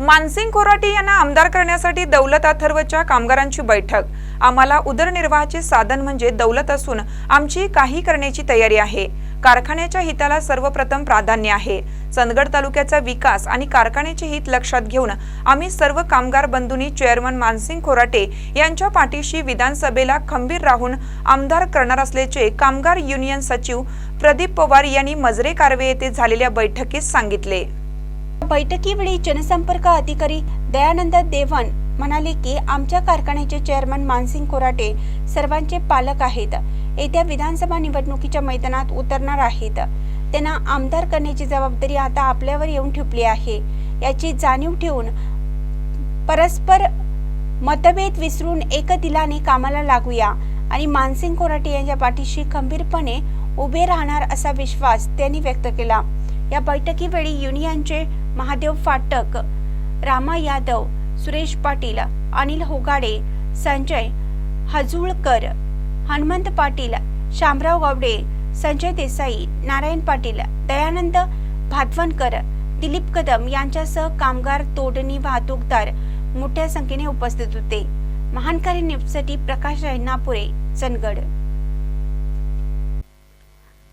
मानसिंग खोराटी यांना आमदार करण्यासाठी दौलत अथर्वच्या कामगारांची बैठक. आम्हाला उदरनिर्वाहाचे साधन म्हणजे दौलत असून आमची काही करण्याची तयारी आहे. कारखान्याच्या हिताला सर्वप्रथम प्राधान्य आहे. चंदगड तालुक्याचा विकास आणि कारखान्याचे हित लक्षात घेऊन आम्ही सर्व कामगार बंधूंनी चेअरमन मानसिंग खोराटे यांच्या पाठीशी विधानसभेला खंबीर राहून आमदार करणार असल्याचे कामगार युनियन सचिव प्रदीप पवार यांनी मजरे कारवे येथे झालेल्या बैठकीत सांगितले. बैठकीवेळी जनसंपर्क अधिकारी दयानंद देवन म्हणाले की आमच्या कारखान्याचे चेअरमन मानसिंग कोराटे सर्वांचे पालक आहेत. येत्या विधानसभा निवडणुकीच्या मैदानात उतरणार आहेत. त्यांना आमदार करण्याची जबाबदारी आता आपल्यावर येऊन ठेपली आहे. याची जाणीव ठेवून परस्पर मतभेद विसरून एक दिलाने कामाला लागूया आणि मानसिंग कोराटे यांच्या पाठीशी खंबीरपणे उभे राहणार असा विश्वास त्यांनी व्यक्त केला. या बैठकीवेळी युनियनचे महादेव फाटक रामा यादव सुरेश पाटील अनिल होगाडे संजय हजुळकर हनुमंत पाटील शामराव गावडे संजय देसाई नारायण पाटील दयानंद भातवणकर दिलीप कदम यांच्यासह कामगार तोडणी वाहतूकदार मोठ्या संख्येने उपस्थित होते. महानकारी न्यूजसाठी प्रकाश रैनापुरे चंदगड.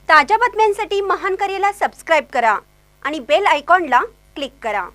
ताज्या बातम्यांसाठी महानकारीला सबस्क्राईब करा आणि बेल आयकॉनला क्लिक करा.